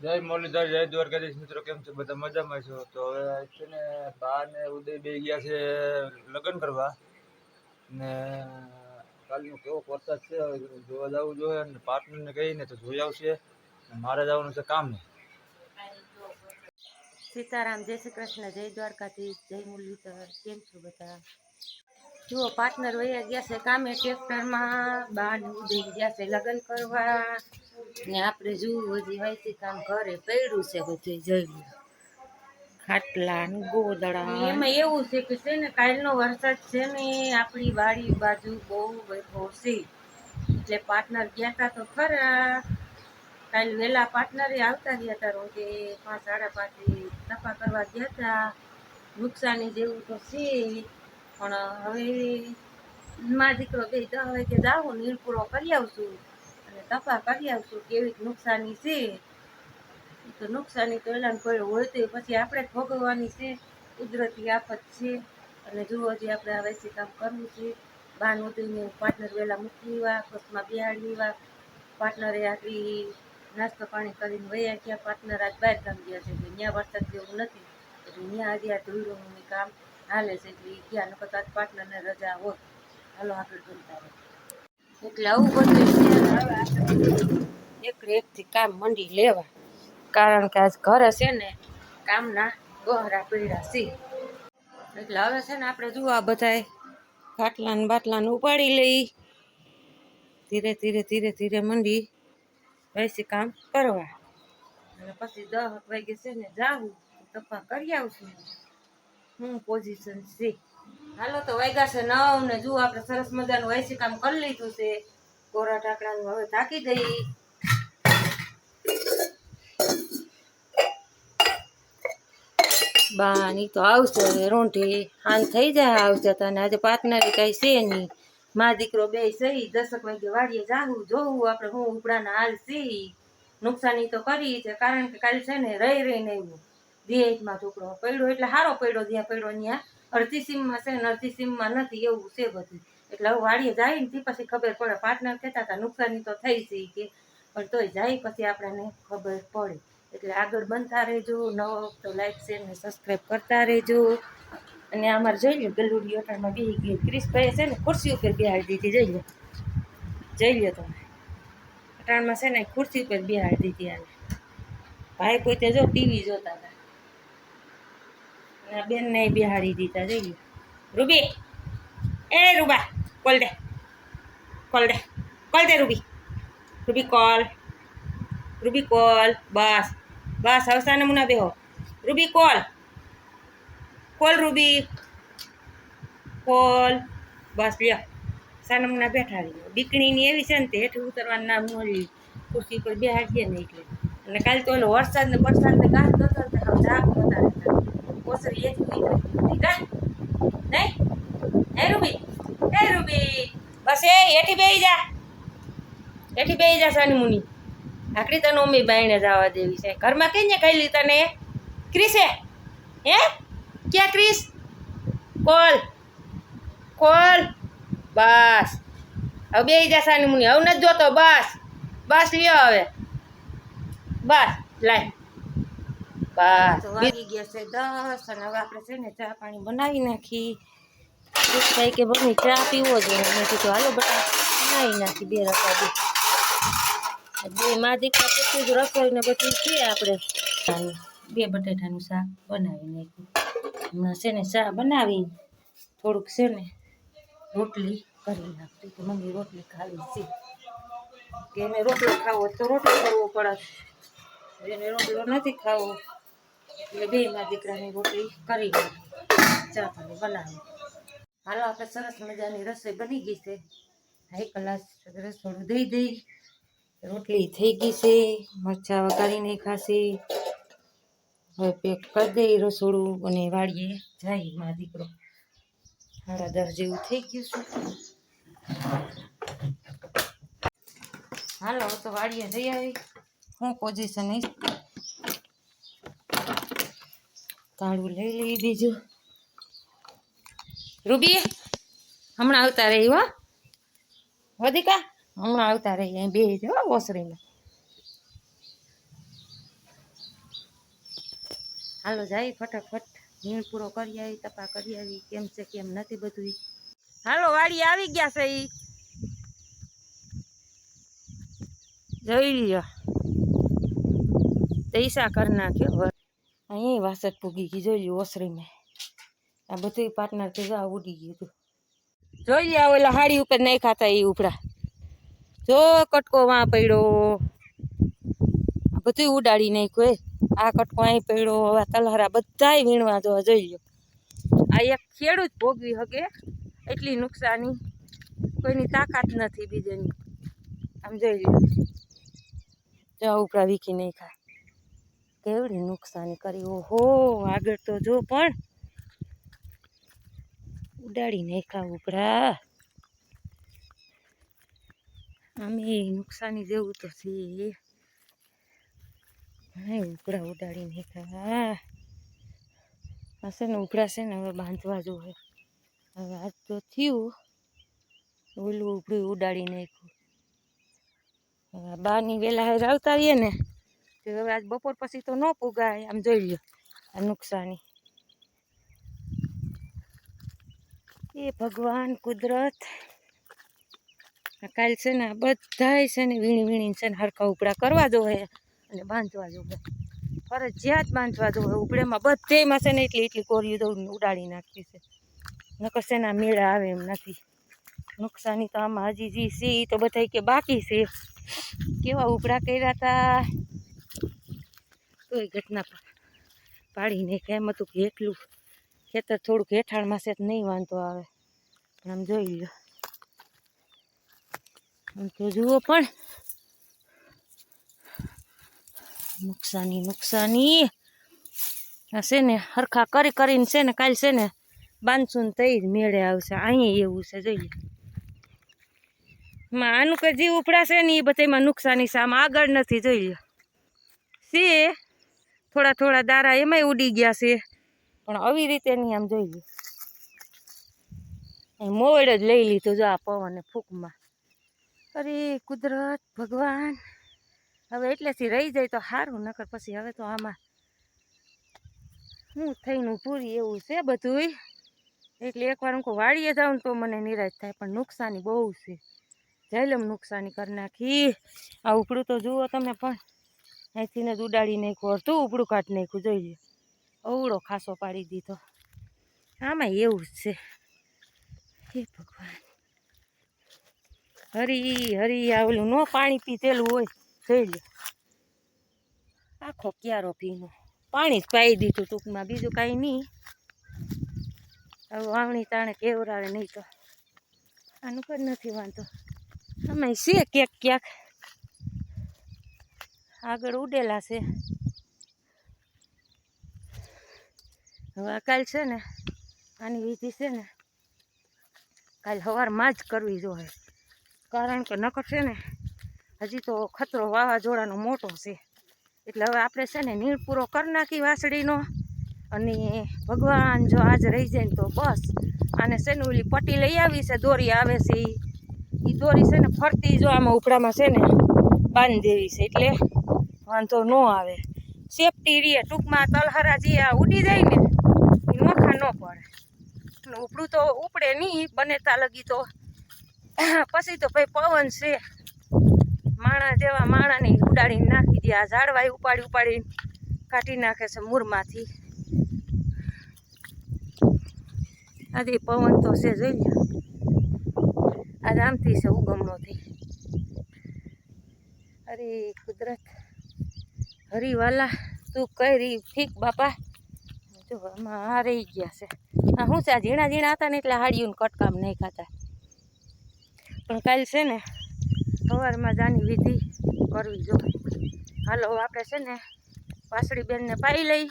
જય મુરલીધર જય દ્વારકાધીશ મિત્રો, કેમ છે? બધા મજામાં છો? તો હવે છે ને બા ને ઉદય બે ગયા છે લગ્ન કરવા. ને કાલનો કેવો વરસાદ છે જોવા જવું જોઈએ ને પાર્ટનરને કહીને તો જોઈ આવશે. મારે જવાનું છે કામ સીતારામ, જય શ્રી કૃષ્ણ, જય દ્વારકાધીશ, જય મુરલીધર, કેમ છો બધા? જુઓ પાર્ટનર વયા ગયા છે કામે ટ્રેક્ટરમાં બાર ઉડી ગયા છે, લગ્ન કરવા. ને આપણે જુઓ, હજી વાયથી કામ ઘરે પડ્યું છે બધું, જઈ ખાટલા ગોદડા. એમાં એવું છે કે છે ને, કાલનો વરસાદ છે ને, આપણી વાડી બાજુ બહુ વૈભવ છે. એટલે પાર્ટનર ગયા હતા તો ખરા. કાલ વહેલા પાર્ટનરે આવતા રહ્યા હતા રોજે પાંચ, સાડા પાંચે તપા કરવા ગયા હતા નુકસાની જેવું તો છે. પણ હવે મા દીકરો બે દસ વાગે જાઉં નીર પૂરો કરી આવશું અને તપા કરી આવશું કેવી નુકસાની છે. તો નુકસાની તો એલાન કોઈ હોય તો પછી આપણે જ ભોગવવાની છે. કુદરતી આફત છે. અને જુઓ હજી આપણે આ વૈસી કામ કરવું છે. બાન ઉતરીને પાર્ટનર વહેલા મૂકી એવા બસમાં બિહાડી એવા પાર્ટનરે આખી નાસ્તો પાણી કરીને વયા ગયા. પાર્ટનર આજ બહાર કામ ગયા છે. ત્યાં વરસાદ જેવું નથી. એટલે ત્યાં હજી આ ધૂળોનું કામ હાલે છે એટલે એ ગયા, નકર પાર્ટનરને રજા હોત હાલો આપણે ગમતા હોય એટલે આવું બધું એક એકથી કામ મંડી લેવા. કારણ કે આજ ઘરે છે ને, કામના ગોહરા પીડા સી એટલે હવે છે ને આપણે જુઓ આ બધાય ખાટલા ને બાટલા ને ઉપાડી લઈ. ધીરે ધીરે ધીરે ધીરે મંડી વૈસી કામ કરવા. અને પછી દસ વાગે છે ને જાવું તપા કરી આવશું. હું પોઝિશન છે હાલો તો વાગ્યા છે નવ ને જુઓ આપણે સરસ મજાનું વૈસી કામ કરી લીધું છે. કોરા ટાકડાનું હવે ઢાંકી દઈ. બાની તો આવશે રોંઢી. હાન થઈ જાય આવશે તને આજે પાર્ટનરી કઈ છે નહીં. મા દીકરો બે સહી દસક વાગે વાડીએ જાવું જોવું આપણે હું ઉપડાના હાલ સી નુકસાની તો કરી છે, કારણ કે કાલ છે ને રહી રહીને આવ્યું. દિયેજમાં ટુકડો પડ્યો એટલે સારો પડ્યો જ્યાં પડ્યો ત્યાં. અડધી સીમમાં છે ને અડધી સીમમાં નથી એવું છે બધું. એટલે હવે વાડીએ જાય ને તે પછી ખબર પડે. પાર્ટનર કહેતા હતા, નુકસાની તો થઈ છે કે. પણ તોય જાય પછી આપણને ખબર પડે. એટલે આગળ બનતા રહેજો. નવો તો લાઈક શેર ને સબસ્ક્રાઈબ કરતા રહેજો. અને અમારે જોઈ લો ગલુડી હોટલમાં બેસી ગઈ ક્રિશભાઈએ છે ને ખુરશી ઉપર બિહાડી દીધી, જોઈ લો જોઈ લો તમે. અટાણમાં છે ને ખુરશી ઉપર બિહાડી દીધી આને. ભાઈ પોતે જો ટીવી જોતા હતા. બેનને બેહાડી દીધા જોઈએ રૂબી. એ રૂબા, કોલ દે. કોલ દે. કોલ દે Ruby. Ruby, call. Ruby, call. બસ. બસ, હવે સાને મુના બેહો. Ruby, call. Call, Ruby. Call. બસ, લ્યો. સાનમના બેઠા રહી દીકરીની એવી છે ને તે હેઠળ ઉતરવાનું નામ મળી ખુરશી પર બેહાડીએ ને એટલે. અને કાલે તો ઓલો વરસાદ ને વરસાદ ને ને તો ઝાક નતા રહેતા ઓસરી એ જ નીકળી નહીં હે રૂબી હે રૂબી બસ એ હેઠી બેહી જા હેઠી બેહી જા સાની મુની આખરી તને મમ્મી બાઈને જવા દેવી છે ઘરમાં કઈ ને લી તને ક્રિસે હે ક્યાં ક્રિસ કોલ કોલ બસ હવે બે જા સાની મુની હવે નથી જોતો બસ બસ લ્યો હવે બસ લાય વાગી ગયા છે દસ અને હવે આપણે છે ને ચા પાણી બનાવી નાખી. થાય કે મમ્મી ચા પીવો જોઈએ મેં કીધું હાલો બટા બનાવી નાખી બે રકા બે. માં દીકરા પૂછ્યું જ રસોઈ ને બધું છે આપણે બે બટેટાનું શાક બનાવી નાખ્યું. હમણાં છે ને શાક બનાવી થોડુંક છે ને રોટલી કરી નાખતી કે મમ્મી રોટલી ખાવી છે. કે એને રોટલો ખાવો તો રોટલો કરવો પડે. એને રોટલો નથી ખાવો. એટલે બે માં દીકરાની રોટલી કરી ચા પાણી બનાવી. હાલો, આપણે સરસ મજાની રસોઈ બની ગઈ છે. એક કલાક રસોડું દઈ દઈ. રોટલી થઈ ગઈ છે. મરચાં વગાડીને ખાશે. હવે પેક કરી દઈ રસોડું અને વાળીએ. જાય મા દીકરો. સાડા દસ જેવું થઈ ગયું છે. હાલો તો વાડીએ જઈ આવી. હું પોઝિશન કાળું લઈ લઈ બીજું રૂબી, હમણાં આવતા રહી હો. વધિકા હમણાં આવતા રહી અહીં બે જો ઓસરીમાં હાલો, જાય ફટાફટ. નીણ પૂરો કરી આવી, તપા કરી આવી, કેમ છે, કેમ નથી બધું હાલો, વાડી આવી ગયા છે ઈ. જોઈ લ્યો. પૈસા કરી નાખ્યો હવે અહીં વાસટ પૂગી ગઈ, જોઈ લ્યો ઓસરીમાં આ બધું પાર્ટનર કે જા ઉડી ગયું હતું. જોઈ લ્યા ઓલા હાડી ઉપર નહીં ખાતા એ ઉપડા. જો કટકો વાં પડ્યો. આ બધું ઉડાડી નાખ્યું એ. આ કટકો અહીં પડ્યો, આ તલહારા બધાય વીણવા જોવા જોઈ લ્યો. આ એક ખેડૂત ભોગવી શકે એટલી નુકસાની. કોઈની તાકાત નથી બીજાની. આમ જોઈ લ્યો. જો ઉપરા વીખી નહીં ખા કેવડી નુકસાની કરી? ઓહો, આગળ તો જો પણ. ઉડાડી નાખ્યા ઉપરા. આમે નુકસાની જેવું તો છે ઉપડા ઉડાડી નાખ્યા. આ ને ઉપડા છે ને હવે બાંધવા જોવે હવે આજ તો થયું. ઓલું ઉપડું ઉડાડી નાખ્યું. હવે બારની વેલા હારે આવતા રહીએ ને. હવે આજ બપોર પછી તો ન પુગાય. આમ જોઈ લ્યો, આ નુકસાની. એ ભગવાન કુદરત. કાલ છે ને આ બધાય છે ને વીણી વીણીને છે ને હરખા ઉપડા કરવા જોવે અને બાંધવા જોવે. ફરજિયાત બાંધવા જોવે. ઉપડેમાં બધેમાં છે ને એટલી એટલી કોરી દઉં ઉડાડી નાખતી છે. નકર છે ને મેળા આવે એમ નથી. નુકસાની તો આમાં હજી જી ઈ તો બધા કે બાકી છે. કેવા ઉપડા કર્યા હતા તોય ઘટના પા- પાડી નહીં કે હતું કે એટલું ખેતર થોડુંક હેઠાણમાં છે નહીં વાંધો આવે. પણ આમ જોઈ લો આમ તો જુઓ પણ. નુકસાની નુકસાની. આ છે ને હરખા કરી કરીને છે ને કાલ છે ને બાંધશું ને તઈ જ મેળે આવશે. અહીંયા એવું છે, જોઈ લો માં આનું કે જે ઉપડાશે ને એ બધામાં નુકસાની છે. આમ આગળ નથી, જોઈ લો છે થોડા થોડા દારા એમાંય ઉડી ગયા છે. પણ આવી રીતે નહીં આમ જોઈ લો અહીં મોડ જ લઈ લીધું જો આ પવન ફૂંકમાં. અરે કુદરત ભગવાન. હવે એટલેથી રહી જાય તો સારું નકર પછી હવે તો આમાં હું થઈને પૂરી એવું છે બધુંય. એટલે એકવાર હું વાડીએ જાઉં ને તો મને નિરાશ થાય, પણ નુકસાની બહુ છે. જયલમ નુકસાની કરી નાખી. આ ઉપડું તો જુઓ તમે પણ. અહીંથી ને જ ઉડાડી નાખ્યું અડધું ઉપડું કાઢી નાખ્યું. જોઈ લે. અવળો ખાસો પાડી દીધો. આમાં એવું જ છે. હે ભગવાન. હરી હરી, આ ઓલું ન પાણી પીતેલું હોય. જોઈ લે. આખો ક્યારો પીનો. પાણી જ પાઈ દીધું ટૂંકમાં. બીજું કાંઈ નહીં. હવે વાવણી તાણે કેવરાવે નહીં તો. આનું પણ નથી વાંધો. અમે છે ક્યાંક ક્યાંક. આગળ ઉડેલા છે. હવે કાલ છે ને, આની વિધિ છે ને, કાલ સવારમાં જ કરવી જોઈએ. કારણ કે નકર છે ને, હજી તો ખતરો વાવાઝોડાનો મોટો છે. એટલે હવે આપણે છે ને, નીર પૂરો કરી નાખી વાસળીનો. અને ભગવાન જો આજ રહી જાય ને તો બસ, આને છે ને ઓલી પટ્ટી લઈ આવી છે, દોરી આવે છે એ દોરી છે ને ફરતી જો આમાં ઉપડામાં છે ને, બાંધી દેવી છે. એટલે વાંધો ન આવે. સેફટી રે, ટૂંકમાં તલહરા જે આ ઉડી જાય ને, એ નોખા ન પડે. ઉપડું તો ઉપડે નહીં, બને તા લગી તો. પછી તો ભાઈ પવન છે. માણા જેવા માણાને ઉડાડીને નાખી દે, આ ઝાડવાય ઉપાડી ઉપાડીને કાઢી નાખે છે મૂરમાંથી. આજે પવન તો છે જોઈ લો આ રામથી છે ઉગમણોથી અરે, કુદરત. હરીવાલા તું કઈ ઠીક બાપા? જો આમાં આ રહી ગયા છે. આ શું છે? આ ઝીણા ઝીણા હતા ને એટલે હાડિયું કટકામ નહીં ખાતા પણ કાલ છે ને, સવારમાં જાની વિધિ કરવી જો. હાલો આપણે છે ને, વાસળી બેનને પાઈ લઈ.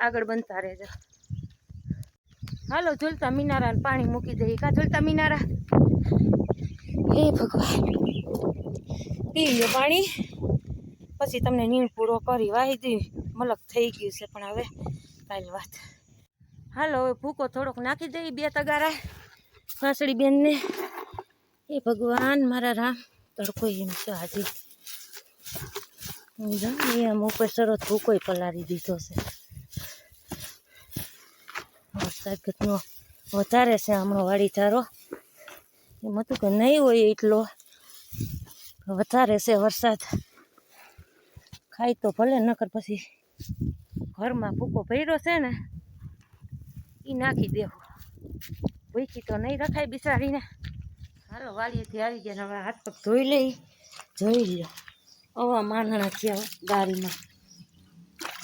આગળ બનતા રહેજો. હાલો, ઝુલતા મિનારાને પાણી મૂકી દઈએ કા ઝુલતા મિનારા? હે ભગવાન. પી લ્યો પાણી. પછી તમને નીણ પૂરો કરી વાહી દી મલક થઈ ગયું છે પણ હવે કાલ વાત. હાલો, હવે ભૂકો થોડોક નાખી દઈ બે તગારા. વાસળી બેનને. એ ભગવાન, મારા રામ. તડકો એમ છે આજે. જો ને આમ ઉપર સરસ ભૂકોય પલાળી દીધો છે. વરસાદ ઘટનો વધારે છે હમણાં વાડી ધારો. એમ હતું કે નહીં હોય એટલો. વધારે છે વરસાદ. ખાય તો ભલે, નકર પછી ઘરમાં ભૂકો ભર્યો છે ને એ નાખી દેવું ભૂખી તો નહીં રખાય બિચારીને. હાલો, વાડીએથી આવી ગયા હવે હાથ પગ ધોઈ લઈ. જોઈ લ્યો આવા માનણા થયા ગાડીમાં.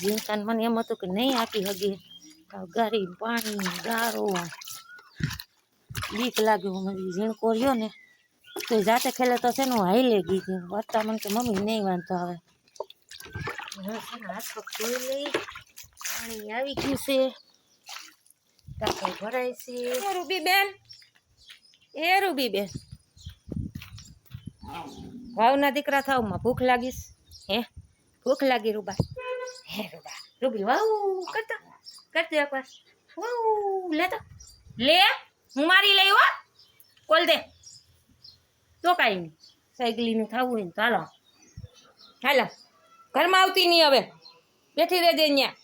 જીવતાને મને એમ હતું કે નહીં આપી હગી. ગાડી પાણી ગારો બીક લાગ્યું મને ઝીણકો રહ્યો ને. તો જાતે ખેલે તો છે ને હું હાઈ લઈ ગઈ હતી વાંચતા મને કે મમ્મી નહીં વાંધો આવે. હવે હાથ ધોઈ લઈ પાણી આવી ગયું છે. ટાંકો ભરાય છે. એ રૂબી બેન એ રૂબી બેન વાવના દીકરા થાવમાં ભૂખ લાગીશ. હે? ભૂખ લાગી રૂબા. હે રૂબા રૂબી વાવ કરતો કરતો એકવાર. વાવ લે તો. લે હું મારી લઈ હો. કોલ દે. તો કાંઈ નહીં સાયકલીનું થવું હોય હાલો. હાલો. ઘરમાં આવતી નહીં હવે. બેઠી રહેજે અહીંયા.